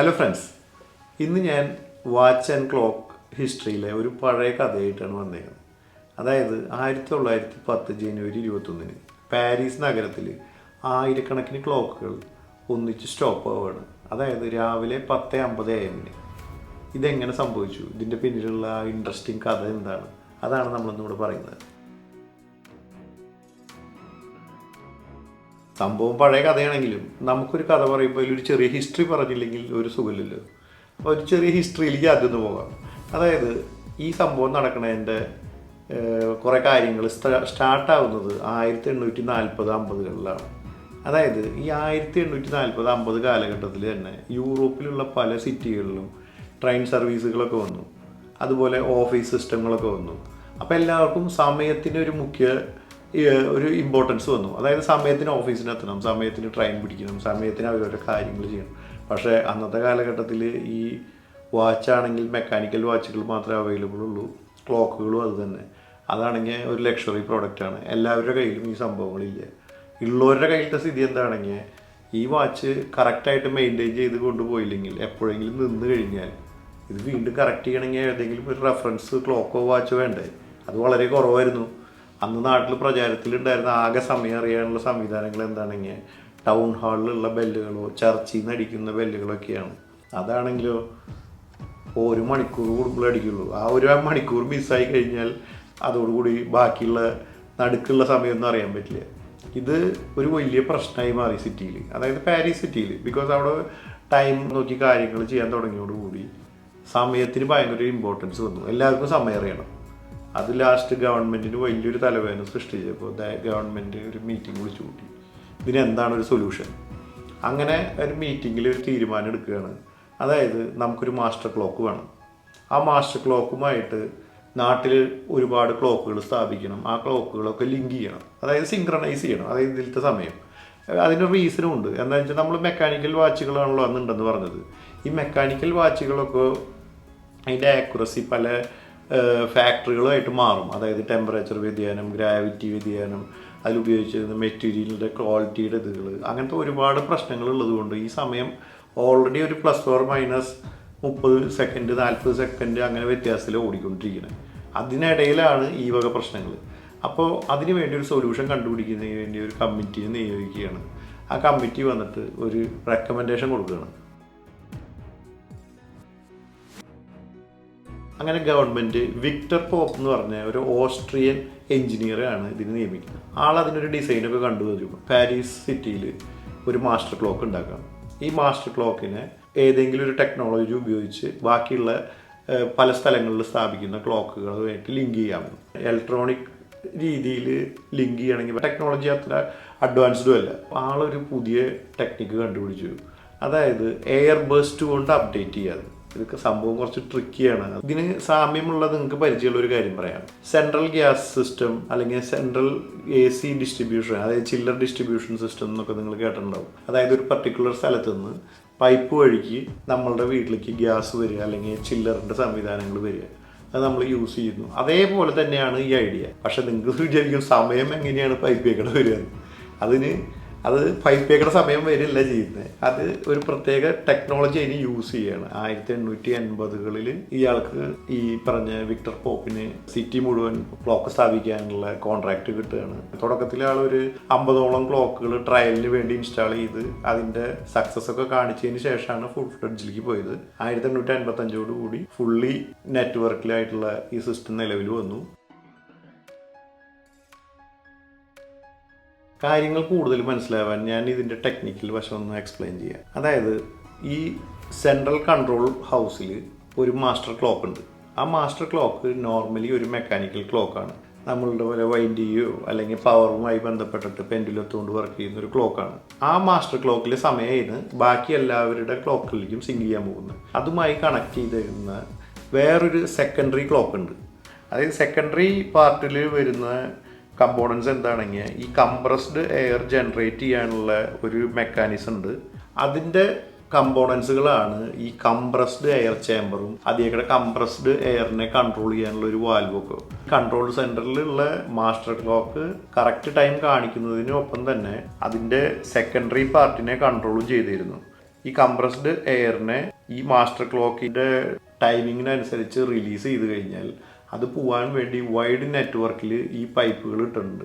Hello friends ഇന്ന് ഞാൻ watch and clock ഹിസ്റ്ററിയിലെ ഒരു പഴയ കഥയായിട്ടാണ് വന്നേക്കുന്നത്. അതായത് ആയിരത്തി തൊള്ളായിരത്തി പത്ത് ജനുവരി ഇരുപത്തൊന്നിന് പാരീസ് നഗരത്തിൽ ആയിരക്കണക്കിന് ക്ലോക്കുകൾ ഒന്നിച്ച് സ്റ്റോപ്പ് ആവുകയാണ്. അതായത് രാവിലെ പത്ത് അമ്പത് എമ്മിന് ഇതെങ്ങനെ സംഭവിച്ചു? ഇതിന്റെ പിന്നിലുള്ള ഇൻട്രസ്റ്റിംഗ് കഥ എന്താണ്? അതാണ് നമ്മളിന്നിവിടെ പറയുന്നത്. സംഭവം പഴയ കഥയാണെങ്കിലും നമുക്കൊരു കഥ പറയുമ്പോൾ ഒരു ചെറിയ ഹിസ്റ്ററി പറഞ്ഞില്ലെങ്കിൽ ഒരു സുഖമില്ലല്ലോ. അപ്പോൾ ഒരു ചെറിയ ഹിസ്റ്ററിയിലേക്ക് ആദ്യം ഒന്ന് പോകാം. അതായത് ഈ സംഭവം നടക്കണതിന്റെ കുറേ കാര്യങ്ങൾ സ്റ്റാർട്ടാവുന്നത് ആയിരത്തി എണ്ണൂറ്റി നാൽപ്പത് അമ്പതുകളിലാണ്. അതായത് ഈ ആയിരത്തി എണ്ണൂറ്റി നാൽപ്പത് അമ്പത് കാലഘട്ടത്തിൽ തന്നെ യൂറോപ്പിലുള്ള പല സിറ്റികളിലും ട്രെയിൻ സർവീസുകളൊക്കെ വന്നു. അതുപോലെ ഓഫീസ് സിസ്റ്റങ്ങളൊക്കെ വന്നു. അപ്പോൾ എല്ലാവർക്കും സമയത്തിന് ഒരു മുഖ്യ ഒരു ഇമ്പോർട്ടൻസ് വന്നു. അതായത് സമയത്തിന് ഓഫീസിന് എത്തണം സമയത്തിന് ട്രെയിൻ പിടിക്കണം സമയത്തിന് അവരവരുടെ കാര്യങ്ങൾ ചെയ്യണം. പക്ഷേ അന്നത്തെ കാലഘട്ടത്തിൽ ഈ വാച്ചാണെങ്കിൽ മെക്കാനിക്കൽ വാച്ചുകൾ മാത്രമേ അവൈലബിൾ ഉള്ളൂ. ക്ലോക്കുകളും അത് തന്നെ. അതാണെങ്കിൽ ഒരു ലക്ഷറി പ്രോഡക്റ്റാണ് എല്ലാവരുടെ കയ്യിലും ഈ സംഭവങ്ങളില്ല? ഉള്ളവരുടെ കയ്യിലത്തെ സ്ഥിതി എന്താണെങ്കിൽ ഈ വാച്ച് കറക്റ്റായിട്ട് മെയിന്റെയിൻ ചെയ്ത് കൊണ്ടുപോയില്ലെങ്കിൽ എപ്പോഴെങ്കിലും നിന്ന് കഴിഞ്ഞാൽ ഇത് വീണ്ടും കറക്റ്റ് ചെയ്യണമെങ്കിൽ ഏതെങ്കിലും ഒരു റെഫറൻസ് ക്ലോക്കോ വാച്ചോ വേണ്ടേ? അത് വളരെ കുറവായിരുന്നു. അന്ന് നാട്ടിൽ പ്രചാരത്തിലുണ്ടായിരുന്ന ആകെ സമയം അറിയാനുള്ള സംവിധാനങ്ങൾ എന്താണെങ്കിൽ ടൗൺ ഹാളിലുള്ള ബെല്ലുകളോ ചർച്ചിൽ നിന്ന് അടിക്കുന്ന ബെല്ലുകളൊക്കെയാണ്. അതാണെങ്കിലോ ഒരു മണിക്കൂർ കൂടുമ്പോൾ അടിക്കുള്ളൂ. ആ ഒരു മണിക്കൂർ മിസ്സായി കഴിഞ്ഞാൽ അതോടുകൂടി ബാക്കിയുള്ള നടുക്കുള്ള സമയമൊന്നും അറിയാൻ പറ്റില്ല. ഇത് ഒരു വലിയ പ്രശ്നമായി മാറി സിറ്റിയിൽ അതായത് പാരീസ് സിറ്റിയിൽ ബിക്കോസ് അവിടെ ടൈം നോക്കി കാര്യങ്ങൾ ചെയ്യാൻ തുടങ്ങിയോടുകൂടി സമയത്തിന് ഭയങ്കര ഇമ്പോർട്ടൻസ് വന്നു. എല്ലാവർക്കും സമയം അറിയണം. അത് ലാസ്റ്റ് ഗവൺമെന്റിന് വലിയൊരു തലവേദന സൃഷ്ടിച്ചപ്പോൾ ഗവൺമെന്റ് ഒരു മീറ്റിംഗ് വിളിച്ചു കൂട്ടി. ഇതിനെന്താണ് ഒരു സൊല്യൂഷൻ അങ്ങനെ ഒരു മീറ്റിങ്ങിൽ ഒരു തീരുമാനം എടുക്കുകയാണ്. അതായത് നമുക്കൊരു മാസ്റ്റർ ക്ലോക്ക് വേണം. ആ മാസ്റ്റർ ക്ലോക്കുമായിട്ട് നാട്ടിൽ ഒരുപാട് ക്ലോക്കുകൾ സ്ഥാപിക്കണം. ആ ക്ലോക്കുകളൊക്കെ ലിങ്ക് ചെയ്യണം. അതായത് സിങ്ക്രണൈസ് ചെയ്യണം. അതായത് ഇതിലത്തെ സമയം. അതിന് റീസണും ഉണ്ട്. എന്താ വെച്ചാൽ നമ്മൾ മെക്കാനിക്കൽ വാച്ചുകളാണല്ലോ അന്നുണ്ടെന്ന് പറഞ്ഞത്. ഈ മെക്കാനിക്കൽ വാച്ചുകളൊക്കെ അതിന്റെ ആക്യുറസി പല ഫാക്ടറികളുമായിട്ട് മാറും. അതായത് ടെമ്പറേച്ചർ വ്യതിയാനം ഗ്രാവിറ്റി വ്യതിയാനം അതിലുപയോഗിച്ചിരുന്ന മെറ്റീരിയലിന്റെ ക്വാളിറ്റിയുടെ ഇതുകൾ. അങ്ങനത്തെ ഒരുപാട് പ്രശ്നങ്ങൾ ഉള്ളതുകൊണ്ട് ഈ സമയം ഓൾറെഡി ഒരു പ്ലസ് ഫോർ മൈനസ് മുപ്പത് സെക്കൻഡ് നാൽപ്പത് സെക്കൻഡ് അങ്ങനെ വ്യത്യാസത്തിൽ ഓടിക്കൊണ്ടിരിക്കുന്നത് അതിനിടയിലാണ് ഈ വക പ്രശ്നങ്ങൾ അപ്പോൾ അതിന് വേണ്ടി ഒരു സൊല്യൂഷൻ കണ്ടുപിടിക്കുന്നതിന് വേണ്ടി ഒരു കമ്മിറ്റിയെ നിയോഗിക്കുകയാണ്. ആ കമ്മിറ്റി വന്നിട്ട് ഒരു റെക്കമെൻഡേഷൻ കൊടുക്കുകയാണ്. അങ്ങനെ ഗവൺമെന്റ് വിക്ടർ പോപ്പ് എന്ന് പറഞ്ഞ ഒരു ഓസ്ട്രിയൻ എഞ്ചിനീയറാണ് ഇതിന് നിയമിക്കുന്നത്. ആൾ അതിനൊരു ഡിസൈനൊക്കെ കണ്ടുവരും പാരീസ് സിറ്റിയിൽ ഒരു മാസ്റ്റർ ക്ലോക്ക് ഉണ്ടാക്കണം ഈ മാസ്റ്റർ ക്ലോക്കിനെ ഏതെങ്കിലും ഒരു ടെക്നോളജി ഉപയോഗിച്ച് ബാക്കിയുള്ള പല സ്ഥലങ്ങളിൽ സ്ഥാപിക്കുന്ന ക്ലോക്കുകളുമായിട്ട് ലിങ്ക് ചെയ്യാമെന്ന് ഇലക്ട്രോണിക് രീതിയിൽ ലിങ്ക് ചെയ്യണമെങ്കിൽ ടെക്നോളജി അത്ര അഡ്വാൻസ്ഡും അല്ല. ആളൊരു പുതിയ ടെക്നിക്ക് കണ്ടുപിടിച്ചു. അതായത് എയർ ബേസ്റ്റ് കൊണ്ട് അപ്ഡേറ്റ് ചെയ്യാതെ ഇതൊക്കെ സംഭവം കുറച്ച് ട്രിക്കിയാണ് ഇതിന് സാമ്യമുള്ളത് നിങ്ങൾക്ക് പരിചയമുള്ള ഒരു കാര്യം പറയാം. സെൻട്രൽ ഗ്യാസ് സിസ്റ്റം അല്ലെങ്കിൽ സെൻട്രൽ എ സി ഡിസ്ട്രിബ്യൂഷൻ അതായത് ചില്ലർ ഡിസ്ട്രിബ്യൂഷൻ സിസ്റ്റം എന്നൊക്കെ നിങ്ങൾ കേട്ടിട്ടുണ്ടാവും. അതായത് ഒരു പർട്ടിക്കുലർ സ്ഥലത്ത് നിന്ന് പൈപ്പ് വഴിക്ക് നമ്മളുടെ വീട്ടിലേക്ക് ഗ്യാസ് വരിക അല്ലെങ്കിൽ ചില്ലറിന്റെ സംവിധാനങ്ങൾ വരിക. അത് നമ്മൾ യൂസ് ചെയ്യുന്നു. അതേപോലെ തന്നെയാണ് ഈ ഐഡിയ പക്ഷെ നിങ്ങൾക്ക് വിചാരിക്കും സമയം എങ്ങനെയാണ് പൈപ്പ് കേക്കട വരിക. അതിന് അത് പൈപ്പ് കേക്കട സമയം വരില്ല ചെയ്യുന്നത് അത് ഒരു പ്രത്യേക ടെക്നോളജി അതിന് യൂസ് ചെയ്യാണ്. ആയിരത്തി എണ്ണൂറ്റി എൺപതുകളിൽ ഇയാൾക്ക് ഈ പറഞ്ഞ വിക്ടർ പോപ്പിന് സിറ്റി മുഴുവൻ ക്ലോക്ക് സ്ഥാപിക്കാനുള്ള കോൺട്രാക്ട് കിട്ടുകയാണ്. തുടക്കത്തിൽ ആൾ ഒരു അമ്പതോളം ക്ലോക്കുകൾ ട്രയലിന് വേണ്ടി ഇൻസ്റ്റാൾ ചെയ്ത് അതിന്റെ സക്സസ് ഒക്കെ കാണിച്ചതിന് ശേഷമാണ് ഫുൾ ഫ്ലഡ്ജിലേക്ക് പോയത്. ആയിരത്തി എണ്ണൂറ്റി അൻപത്തഞ്ചോട് കൂടി ഫുള്ളി നെറ്റ്വർക്കിലായിട്ടുള്ള ഈ സിസ്റ്റം നിലവിൽ വന്നു. കാര്യങ്ങൾ കൂടുതൽ മനസ്സിലാവാൻ ഞാൻ ഇതിന്റെ ടെക്നിക്കൽ വശം ഒന്ന് എക്സ്പ്ലെയിൻ ചെയ്യാം. അതായത് ഈ സെൻട്രൽ കൺട്രോൾ ഹൗസിൽ ഒരു മാസ്റ്റർ ക്ലോക്ക് ഉണ്ട്. ആ മാസ്റ്റർ ക്ലോക്ക് നോർമലി ഒരു മെക്കാനിക്കൽ ക്ലോക്കാണ് നമ്മളുടെ പോലെ വൈൻഡിയോ അല്ലെങ്കിൽ പവറുമായി ബന്ധപ്പെട്ടിട്ട് പെൻഡിലെത്തുകൊണ്ട് വർക്ക് ചെയ്യുന്ന ഒരു ക്ലോക്കാണ് ആ മാസ്റ്റർ ക്ലോക്കിലെ സമയമാണ് ബാക്കി എല്ലാവരുടെ ക്ലോക്കിലേക്കും സിങ്ക് ചെയ്യാൻ പോകുന്നത്. അതുമായി കണക്ട് ചെയ്തിരുന്ന വേറൊരു സെക്കൻഡറി ക്ലോക്ക് ഉണ്ട്. അതായത് സെക്കൻഡറി പാർട്ടിൽ വരുന്ന കമ്പോണൻസ് എന്താണെങ്കിൽ ഈ കംപ്രസ്ഡ് എയർ ജനറേറ്റ് ചെയ്യാനുള്ള ഒരു മെക്കാനിസം ഉണ്ട്. അതിന്റെ കമ്പോണൻസുകളാണ് ഈ കംപ്രസ്ഡ് എയർ ചേമ്പറും അതേക്കിടെ കംപ്രസ്ഡ് എയറിനെ കൺട്രോൾ ചെയ്യാനുള്ള ഒരു വാൽവൊക്കെ കൺട്രോൾ സെന്ററിലുള്ള മാസ്റ്റർ ക്ലോക്ക് കറക്റ്റ് ടൈം കാണിക്കുന്നതിനൊപ്പം തന്നെ അതിന്റെ സെക്കൻഡറി പാർട്ടിനെ കൺട്രോളും ചെയ്തിരുന്നു. ഈ കംപ്രസ്ഡ് എയറിനെ ഈ മാസ്റ്റർ ക്ലോക്കിന്റെ ടൈമിങ്ങിനനുസരിച്ച് റിലീസ് ചെയ്ത് കഴിഞ്ഞാൽ അത് പോവാൻ വേണ്ടി വൈഡ് നെറ്റ്വർക്കിൽ ഈ പൈപ്പുകൾ ഇട്ടിട്ടുണ്ട്.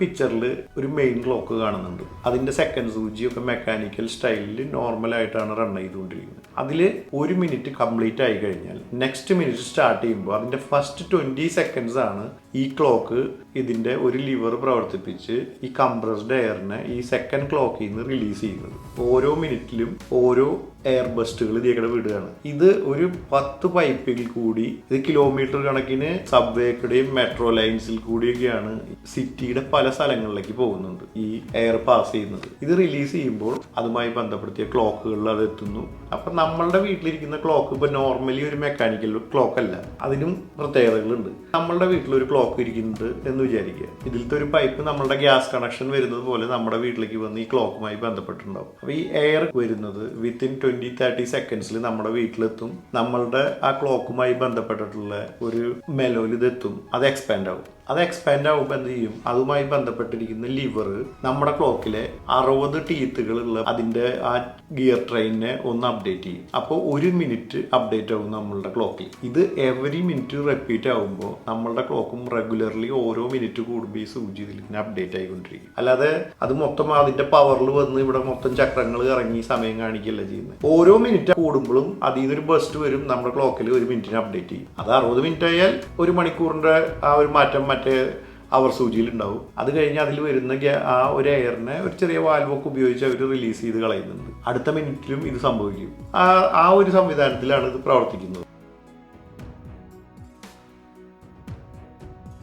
പിക്ചറിൽ ഒരു മെയിൻ ക്ലോക്ക് കാണുന്നുണ്ട്. അതിന്റെ സെക്കൻഡ് സൂചിയൊക്കെ മെക്കാനിക്കൽ സ്റ്റൈലിൽ നോർമൽ ആയിട്ടാണ് റൺ ചെയ്തുകൊണ്ടിരിക്കുന്നത്. അതിൽ ഒരു മിനിറ്റ് കംപ്ലീറ്റ് ആയി കഴിഞ്ഞാൽ നെക്സ്റ്റ് മിനിറ്റ് സ്റ്റാർട്ട് ചെയ്യുമ്പോൾ അതിന്റെ ഫസ്റ്റ് ട്വന്റി സെക്കൻഡ്സ് ആണ് ഈ ക്ലോക്ക് ഇതിന്റെ ഒരു ലിവർ പ്രവർത്തിപ്പിച്ച് ഈ കംപ്രസ്ഡ് എയറിനെ ഈ സെക്കൻഡ് ക്ലോക്കിൽ നിന്ന് റിലീസ് ചെയ്യുന്നത്. ഓരോ മിനിറ്റിലും ഓരോ എയർ ബസ്റ്റുകൾ ഇതിവിടെ വിടുകയാണ്. ഇത് ഒരു പത്ത് പൈപ്പിൽ കൂടി ഇത് കിലോമീറ്റർ കണക്കിന് സബ്വേക്കുടെയും മെട്രോ ലൈൻസിൽ കൂടിയൊക്കെയാണ് സിറ്റിയുടെ പല സ്ഥലങ്ങളിലേക്ക് പോകുന്നുണ്ട് ഈ എയർ പാസ് ചെയ്യുന്നത്. ഇത് റിലീസ് ചെയ്യുമ്പോൾ അതുമായി ബന്ധപ്പെടുത്തിയ ക്ലോക്കുകളിൽ അത് എത്തുന്നു. അപ്പൊ നമ്മളുടെ വീട്ടിലിരിക്കുന്ന ക്ലോക്ക് ഇപ്പൊ നോർമലി ഒരു മെക്കാനിക്കൽ ക്ലോക്ക് അല്ല. അതിനും പ്രത്യേകതകളുണ്ട്. നമ്മളുടെ വീട്ടിൽ ഒരു ക്ലോക്ക് ഇരിക്കുന്നുണ്ട് എന്ന് വിചാരിക്കുക. ഇതിലത്തെ ഒരു പൈപ്പ് നമ്മളുടെ ഗ്യാസ് കണക്ഷൻ വരുന്നത് പോലെ നമ്മുടെ വീട്ടിലേക്ക് വന്ന് ഈ ക്ലോക്കുമായി ബന്ധപ്പെട്ടിട്ടുണ്ടാവും. അപ്പൊ ഈ എയർ വരുന്നത് വിത്തിൻ ട്വന്റി തേർട്ടി സെക്കൻഡ്സിൽ നമ്മുടെ വീട്ടിലെത്തും. നമ്മളുടെ ആ ക്ലോക്കുമായി ബന്ധപ്പെട്ടിട്ടുള്ള ഒരു മെലോയിൽ ഇതെത്തും. അത് എക്സ്പാൻഡ് ആവും. അത് എക്സ്പാൻഡ് ആവുമ്പോൾ എന്ത് ചെയ്യും? അതുമായി ബന്ധപ്പെട്ടിരിക്കുന്ന ലിവർ നമ്മുടെ ക്ലോക്കിലെ അറുപത് ടീത്തുകളുള്ള അതിന്റെ ആ ഗിയർ ട്രെയിനിനെ ഒന്ന് അപ്ഡേറ്റ് ചെയ്യും. അപ്പോൾ ഒരു മിനിറ്റ് അപ്ഡേറ്റ് ആവും നമ്മളുടെ ക്ലോക്കിൽ ഇത് എവറി മിനിറ്റ് റിപ്പീറ്റ് ആവുമ്പോൾ നമ്മളുടെ ക്ലോക്കും റെഗുലർലി ഓരോ മിനിറ്റ് കൂടുമ്പോൾ ഈ സൂചി ഇതിൽ ഇങ്ങനെ അപ്ഡേറ്റ് ആയിക്കൊണ്ടിരിക്കും. അല്ലാതെ അത് മൊത്തം അതിന്റെ പവറിൽ വന്ന് ഇവിടെ മൊത്തം ചക്രങ്ങൾ ഇറങ്ങി സമയം കാണിക്കുകയല്ല ചെയ്യുന്നത് ഓരോ മിനിറ്റ് കൂടുമ്പോഴും അതിൽ നിന്നൊരു ബസ്റ്റ് വരും നമ്മുടെ ക്ലോക്കിൽ ഒരു മിനിറ്റിന് അപ്ഡേറ്റ് ചെയ്യും. അത് അറുപത് മിനിറ്റ് ആയാൽ ഒരു മണിക്കൂറിന്റെ ആ ഒരു മാറ്റം മറ്റേ അവർ സൂചിയിലുണ്ടാവും. അത് കഴിഞ്ഞ് അതിൽ വരുന്ന ആ ഒരു എയറിനെ ഒരു ചെറിയ വാൽവൊക്കെ ഉപയോഗിച്ച് അവർ റിലീസ് ചെയ്ത് കളയുന്നുണ്ട്. അടുത്ത മിനിറ്റിലും ഇത് സംഭവിക്കും. ആ ആ ഒരു സംവിധാനത്തിലാണ് ഇത് പ്രവർത്തിക്കുന്നത്.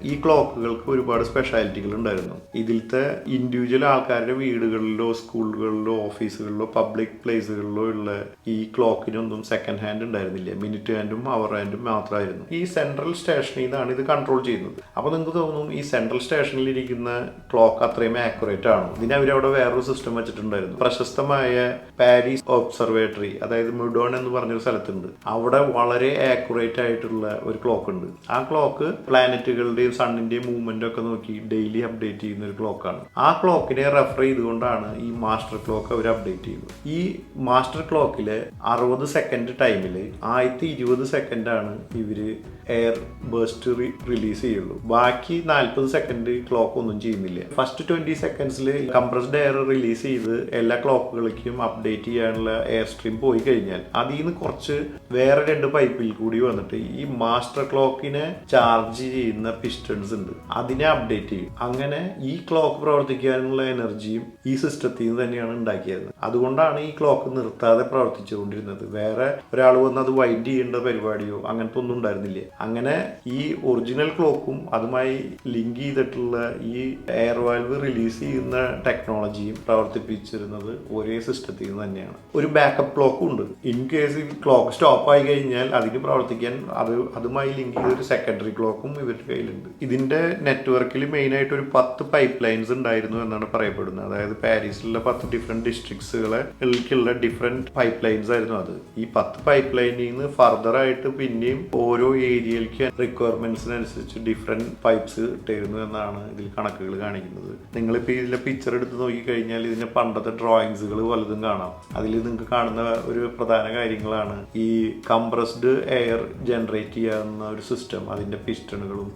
ഈ ക്ലോക്കുകൾക്ക് ഒരുപാട് സ്പെഷ്യാലിറ്റികൾ ഉണ്ടായിരുന്നു ഇതിലത്തെ ഇൻഡിവിജ്വൽ ആൾക്കാരുടെ വീടുകളിലോ സ്കൂളുകളിലോ ഓഫീസുകളിലോ പബ്ലിക് പ്ലേസുകളിലോ ഉള്ള ഈ ക്ലോക്കിനൊന്നും സെക്കൻഡ് ഹാൻഡ് ഉണ്ടായിരുന്നില്ല. മിനിറ്റ് ഹാൻഡും അവർ ഹാൻഡും മാത്രമായിരുന്നു. ഈ സെൻട്രൽ സ്റ്റേഷനിൽ നിന്നാണ് ഇത് കൺട്രോൾ ചെയ്യുന്നത്. അപ്പോൾ നിങ്ങൾക്ക് തോന്നും ഈ സെൻട്രൽ സ്റ്റേഷനിൽ ഇരിക്കുന്ന ക്ലോക്ക് അത്രയും ആക്യുറേറ്റ് ആണ്? ഇതിന് അവരവിടെ വേറൊരു സിസ്റ്റം വെച്ചിട്ടുണ്ടായിരുന്നു. പ്രശസ്തമായ പാരീസ് ഒബ്സർവേറ്ററി അതായത് മുഡോൺ എന്ന് പറഞ്ഞൊരു സ്ഥലത്തുണ്ട്. അവിടെ വളരെ ആക്യുറേറ്റ് ആയിട്ടുള്ള ഒരു ക്ലോക്ക് ഉണ്ട്. ആ ക്ലോക്ക് പ്ലാനറ്റുകളുടെയും സണ്ണിന്റെയും മൂവ്മെന്റ് ഒക്കെ നോക്കി ഡെയിലി അപ്ഡേറ്റ് ചെയ്യുന്ന ഒരു ക്ലോക്കാണ് ആ ക്ലോക്കിനെ റെഫർ ചെയ്തുകൊണ്ടാണ് ഈ മാസ്റ്റർ ക്ലോക്ക് അവർ അപ്ഡേറ്റ് ചെയ്യുന്നത്. ഈ മാസ്റ്റർ ക്ലോക്കിലെ അറുപത് സെക്കൻഡ് ടൈമിൽ ആയിരത്തി ഇരുപത് സെക്കൻഡാണ് ഇവർ എയർ ബേസ്റ്റ് റിലീസ് ചെയ്യുള്ളൂ. ബാക്കി നാൽപ്പത് സെക്കൻഡ് ക്ലോക്ക് ഒന്നും ചെയ്യുന്നില്ല. ഫസ്റ്റ് ട്വന്റി സെക്കൻഡ്സിൽ കംപ്രസ്ഡ് എയർ റിലീസ് ചെയ്ത് എല്ലാ ക്ലോക്കുകൾക്കും അപ്ഡേറ്റ് ചെയ്യാനുള്ള എയർ സ്ട്രീം പോയി കഴിഞ്ഞാൽ അതിൽ നിന്ന് കുറച്ച് വേറെ രണ്ട് പൈപ്പിൽ കൂടി വന്നിട്ട് ഈ മാസ്റ്റർ ക്ലോക്കിനെ ചാർജ് ചെയ്യുന്ന പിസ്റ്റൺസ് ഉണ്ട്. അതിനെ അപ്ഡേറ്റ് ചെയ്യും. അങ്ങനെ ഈ ക്ലോക്ക് പ്രവർത്തിക്കാനുള്ള എനർജിയും ഈ സിസ്റ്റത്തിൽ നിന്ന് തന്നെയാണ് ഉണ്ടാക്കിയത്. അതുകൊണ്ടാണ് ഈ ക്ലോക്ക് നിർത്താതെ പ്രവർത്തിച്ചുകൊണ്ടിരുന്നത്. വേറെ ഒരാൾ വന്ന് അത് വൈൻഡ് ചെയ്യേണ്ട പരിപാടിയോ അങ്ങനത്തെ ഒന്നും ഉണ്ടായിരുന്നില്ല. അങ്ങനെ ഈ ഒറിജിനൽ ക്ലോക്കും അതുമായി ലിങ്ക് ചെയ്തിട്ടുള്ള ഈ എയർ വാൽവ് റിലീസ് ചെയ്യുന്ന ടെക്നോളജിയും പ്രവർത്തിപ്പിച്ചിരുന്നത് ഒരേ സിസ്റ്റത്തിൽ നിന്ന് തന്നെയാണ്. ഒരു ബാക്കപ്പ് ക്ലോക്കും ഉണ്ട്. ഇൻ കേസ് ക്ലോക്ക് സ്റ്റോപ്പ് ആയി കഴിഞ്ഞാൽ അതിന് പ്രവർത്തിക്കാൻ അത് അതുമായി ലിങ്ക് ചെയ്ത ഒരു സെക്കൻഡറി ക്ലോക്കും ഇവരുടെ കയ്യിലുണ്ട്. ഇതിന്റെ നെറ്റ്വർക്കിൽ മെയിൻ ആയിട്ട് ഒരു പത്ത് പൈപ്പ് ലൈൻസ് ഉണ്ടായിരുന്നു എന്നാണ് പറയപ്പെടുന്നത്. അതായത് പാരീസിലുള്ള പത്ത് ഡിഫറെന്റ് ഡിസ്ട്രിക്ട്സുകളെ ുള്ള ഡിഫറെന്റ് പൈപ്പ് ലൈൻസ് ആയിരുന്നു അത്. ഈ പത്ത് പൈപ്പ് ലൈനിൽ നിന്ന് ഫർദർ ആയിട്ട് പിന്നെയും ഓരോ ഏരിയയിലേക്ക് റിക്വയർമെന്റ്സിനനുസരിച്ച് ഡിഫറെന്റ് പൈപ്പ്സ് ഇട്ടായിരുന്നു എന്നാണ് ഇതിൽ കണക്കുകൾ കാണിക്കുന്നത്. നിങ്ങളിപ്പോൾ ഇതിലെ പിക്ചർ എടുത്ത് നോക്കിക്കഴിഞ്ഞാൽ ഇതിന്റെ പണ്ടത്തെ ഡ്രോയിങ്സുകൾ വലുതും കാണാം. അതിൽ നിങ്ങൾക്ക് കാണുന്ന ഒരു പ്രധാന കാര്യങ്ങളാണ് ഈ കംപ്രസ്ഡ് എയർ ജനറേറ്റ് ചെയ്യാവുന്ന ഒരു സിസ്റ്റം അതിന്റെ പിസ്റ്റണുകളും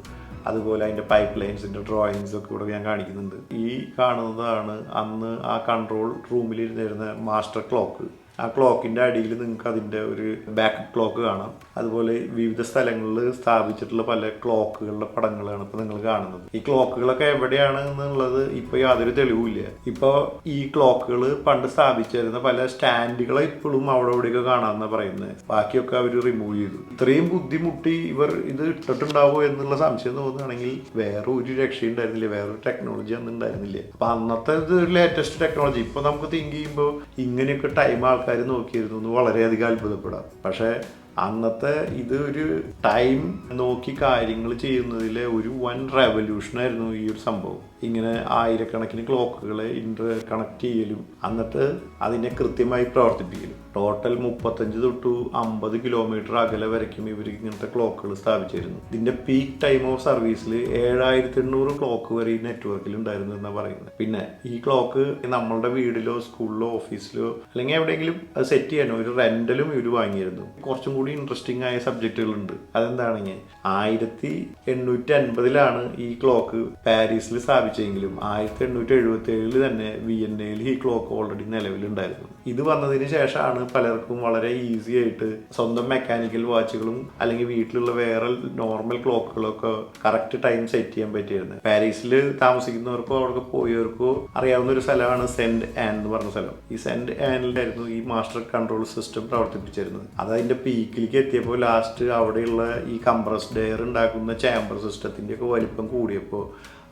അതുപോലെ അതിന്റെ പൈപ്പ് ലൈൻസിന്റെ ഡ്രോയിങ്സ് ഒക്കെ ഇവിടെ ഞാൻ കാണിക്കുന്നുണ്ട്. ഈ കാണുന്നതാണ് അന്ന് ആ കൺട്രോൾ റൂമിൽ ഇരുന്നിരുന്ന മാസ്റ്റർ ക്ലോക്ക് ആ ക്ലോക്കിന്റെ അടിയിൽ നിങ്ങൾക്ക് അതിന്റെ ഒരു ബാക്ക് ക്ലോക്ക് കാണാം. അതുപോലെ വിവിധ സ്ഥലങ്ങളിൽ സ്ഥാപിച്ചിട്ടുള്ള പല ക്ലോക്കുകളുടെ പടങ്ങളാണ് ഇപ്പോൾ നിങ്ങൾ കാണുന്നത്. ഈ ക്ലോക്കുകളൊക്കെ എവിടെയാണ് എന്നുള്ളത് ഇപ്പോൾ യാതൊരു തെളിവില്ല ഇപ്പോൾ ഈ ക്ലോക്കുകൾ പണ്ട് സ്ഥാപിച്ചിരുന്ന പല സ്റ്റാൻഡുകളെ ഇപ്പോഴും അവിടെ ഇവിടെയൊക്കെ കാണാമെന്ന് പറയുന്നത്. ബാക്കിയൊക്കെ അവർ റിമൂവ് ചെയ്തു. ഇത്രയും ബുദ്ധിമുട്ടി ഇവർ ഇത് ഇട്ടിട്ടുണ്ടാവോ എന്നുള്ള സംശയം തോന്നുകയാണെങ്കിൽ വേറെ ഒരു രക്ഷയുണ്ടായിരുന്നില്ല ഒരു ടെക്നോളജി അന്ന് ഉണ്ടായിരുന്നില്ല. അപ്പം അന്നത്തെ ഇത് ലേറ്റസ്റ്റ് ടെക്നോളജി ഇപ്പോൾ നമുക്ക് തിങ്ക് ചെയ്യുമ്പോൾ ഇങ്ങനെയൊക്കെ ടൈം ആൾക്കാർ നോക്കിയിരുന്നു എന്ന് വളരെയധികം അത്ഭുതപ്പെടാം. പക്ഷേ അന്നത്തെ ഇത് ഒരു ടൈം നോക്കി കാര്യങ്ങൾ ചെയ്യുന്നതിലെ ഒരു വൻ റെവല്യൂഷൻ ആയിരുന്നു ഈ ഒരു സംഭവം. ഇങ്ങനെ ആയിരക്കണക്കിന് ക്ലോക്കുകളെ ഇന്റർ കണക്ട് ചെയ്യലും എന്നിട്ട് അതിനെ കൃത്യമായി പ്രവർത്തിപ്പിക്കലും. ടോട്ടൽ മുപ്പത്തഞ്ച് തൊട്ട് അമ്പത് കിലോമീറ്റർ അകലെ വരയ്ക്കും ഇവർ ഇങ്ങനത്തെ ക്ലോക്കുകൾ സ്ഥാപിച്ചിരുന്നു ഇതിന്റെ പീക്ക് ടൈം ഓഫ് സർവീസിൽ ഏഴായിരത്തി എണ്ണൂറ് ക്ലോക്ക് വരെ ഈ നെറ്റ്വർക്കിൽ ഉണ്ടായിരുന്നു എന്നാണ് പറയുന്നത്. പിന്നെ ഈ ക്ലോക്ക് നമ്മളുടെ വീടിലോ സ്കൂളിലോ ഓഫീസിലോ അല്ലെങ്കിൽ എവിടെയെങ്കിലും സെറ്റ് ചെയ്യാനോ ഒരു റെന്റലും ഇവർ വാങ്ങിയിരുന്നു. കുറച്ചും കൂടി ഇൻട്രസ്റ്റിംഗ് ആയ സബ്ജക്റ്റുകളുണ്ട് അതെന്താണെങ്കിൽ ആയിരത്തി എണ്ണൂറ്റി അൻപതിലാണ് ഈ ക്ലോക്ക് പാരീസിൽ സ്ഥാപിച്ചെങ്കിലും ആയിരത്തി എണ്ണൂറ്റി എഴുപത്തി ഏഴിൽ തന്നെ വി എൻ എയിൽ ഈ ക്ലോക്ക് ഓൾറെഡി നിലവിലുണ്ടായിരുന്നു. ഇത് വന്നതിന് ശേഷമാണ് പലർക്കും വളരെ ഈസി ആയിട്ട് സ്വന്തം മെക്കാനിക്കൽ വാച്ചുകളും അല്ലെങ്കിൽ വീട്ടിലുള്ള വേറെ നോർമൽ ക്ലോക്കുകളൊക്കെ കറക്റ്റ് ടൈം സെറ്റ് ചെയ്യാൻ പറ്റിയിരുന്നത് പാരീസിൽ താമസിക്കുന്നവർക്കോ അവിടെ പോയവർക്കോ അറിയാവുന്ന ഒരു സ്ഥലമാണ് സെന്റ് ആൻ എന്ന് പറഞ്ഞ സ്ഥലം. ഈ സെന്റ് ആനിലായിരുന്നു ഈ മാസ്റ്റർ കൺട്രോൾ സിസ്റ്റം പ്രവർത്തിപ്പിച്ചിരുന്നത്. അത് അതിന്റെ പീക്കിലേക്ക് എത്തിയപ്പോൾ ലാസ്റ്റ് അവിടെയുള്ള ഈ കംപ്രസ്ഡ് എയർ ഉണ്ടാക്കുന്ന ചാമ്പർ സിസ്റ്റത്തിന്റെ ഒക്കെ വലിപ്പം കൂടിയപ്പോൾ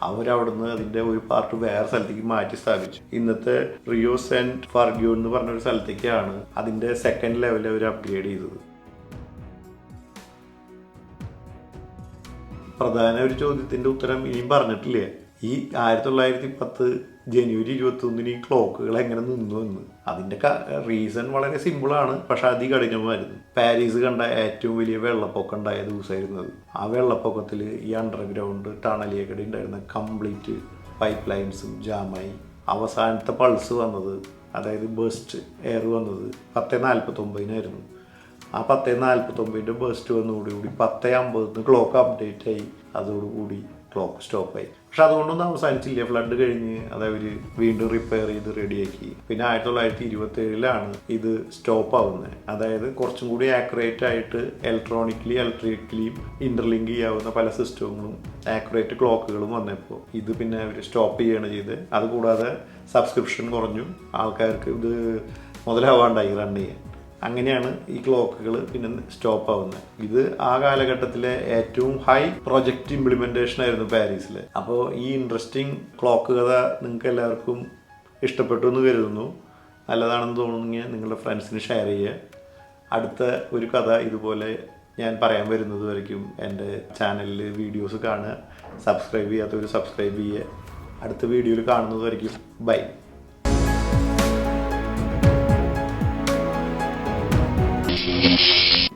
അവരവിടുന്ന് അതിന്റെ ഒരു പാർട്ട് വേറെ സ്ഥലത്തേക്ക് മാറ്റി സ്ഥാപിച്ചു. ഇന്നത്തെ റിയോ സെന്റ് ഫർഗ്യൂ എന്ന് പറഞ്ഞ ഒരു സ്ഥലത്തേക്കാണ് അതിന്റെ സെക്കൻഡ് ലെവൽ അവർ അപ്ഗ്രേഡ് ചെയ്തത്. പ്രധാന ഒരു ചോദ്യത്തിന്റെ ഉത്തരം ഇനിയും പറഞ്ഞിട്ടില്ലേ? ഈ ആയിരത്തി തൊള്ളായിരത്തി പത്ത് ജനുവരി ഇരുപത്തി ഒന്നിന് ഈ ക്ലോക്കുകൾ എങ്ങനെ നിന്നു എന്ന്. അതിന്റെ റീസൺ വളരെ സിമ്പിളാണ് പക്ഷെ അതി അതികഠിനമായിരുന്നു പാരീസ് കണ്ട ഏറ്റവും വലിയ വെള്ളപ്പൊക്കം ഉണ്ടായ ദിവസമായിരുന്നു അത്. ആ വെള്ളപ്പൊക്കത്തിൽ ഈ അണ്ടർഗ്രൗണ്ട് ടണലിയക്കടി ഉണ്ടായിരുന്ന കംപ്ലീറ്റ് പൈപ്പ് ലൈൻസും ജാമായി. അവസാനത്തെ പൾസ് വന്നത് അതായത് ബസ്റ്റ് എയർ വന്നത് പത്ത് നാൽപ്പത്തൊമ്പതിനായിരുന്നു ആ പത്ത് നാൽപ്പത്തൊമ്പതിന്റെ ബസ്റ്റ് കൂടി പത്ത് അമ്പതിന് ക്ലോക്ക് അപ്ഡേറ്റ് ആയി. അതോടുകൂടി ക്ലോക്ക് സ്റ്റോപ്പായി പക്ഷെ അതുകൊണ്ടൊന്നും അവസാനിച്ചില്ല. ഫ്ലഡ് കഴിഞ്ഞ് അത് വീണ്ടും റിപ്പയർ ചെയ്ത് റെഡിയാക്കി പിന്നെ ആയിരത്തി തൊള്ളായിരത്തി ഇരുപത്തി ഏഴിലാണ് ഇത് സ്റ്റോപ്പ് ആവുന്നത്. അതായത് കുറച്ചും കൂടി ആക്യുറേറ്റ് ആയിട്ട് ഇലക്ട്രോണിക്കലി ഇലക്ട്രിക്കലിയും ഇന്റർലിങ്ക് ചെയ്യാവുന്ന പല സിസ്റ്റങ്ങളും ആക്യുറേറ്റ് ക്ലോക്കുകളും വന്നപ്പോൾ ഇത് പിന്നെ അവർ സ്റ്റോപ്പ് ചെയ്യാണ് ചെയ്ത്. അതുകൂടാതെ സബ്സ്ക്രിപ്ഷൻ കുറഞ്ഞു. ആൾക്കാർക്ക് ഇത് മുതലാവാണ്ടായി റൺ ചെയ്യാൻ. അങ്ങനെയാണ് ഈ ക്ലോക്കുകൾ പിന്നെ സ്റ്റോപ്പ് ആവുന്നത് ഇത് ആ കാലഘട്ടത്തിലെ ഏറ്റവും ഹൈ പ്രൊജക്റ്റ് ഇംപ്ലിമെന്റേഷൻ ആയിരുന്നു പാരീസിൽ. അപ്പോൾ ഈ ഇൻട്രസ്റ്റിംഗ് ക്ലോക്ക് കഥ നിങ്ങൾക്ക് എല്ലാവർക്കും ഇഷ്ടപ്പെട്ടു എന്ന് കരുതുന്നു. നല്ലതാണെന്ന് തോന്നുന്നെങ്കിൽ നിങ്ങളുടെ ഫ്രണ്ട്സിന് ഷെയർ ചെയ്യുക. അടുത്ത ഒരു കഥ ഇതുപോലെ ഞാൻ പറയാൻ വരുന്നത് വരയ്ക്കും. എന്റെ ചാനലിൽ വീഡിയോസ് കാണുക. സബ്സ്ക്രൈബ് ചെയ്യാത്തവർ സബ്സ്ക്രൈബ് ചെയ്യുക. അടുത്ത വീഡിയോയിൽ കാണുന്നത് വരയ്ക്കും. ബൈ.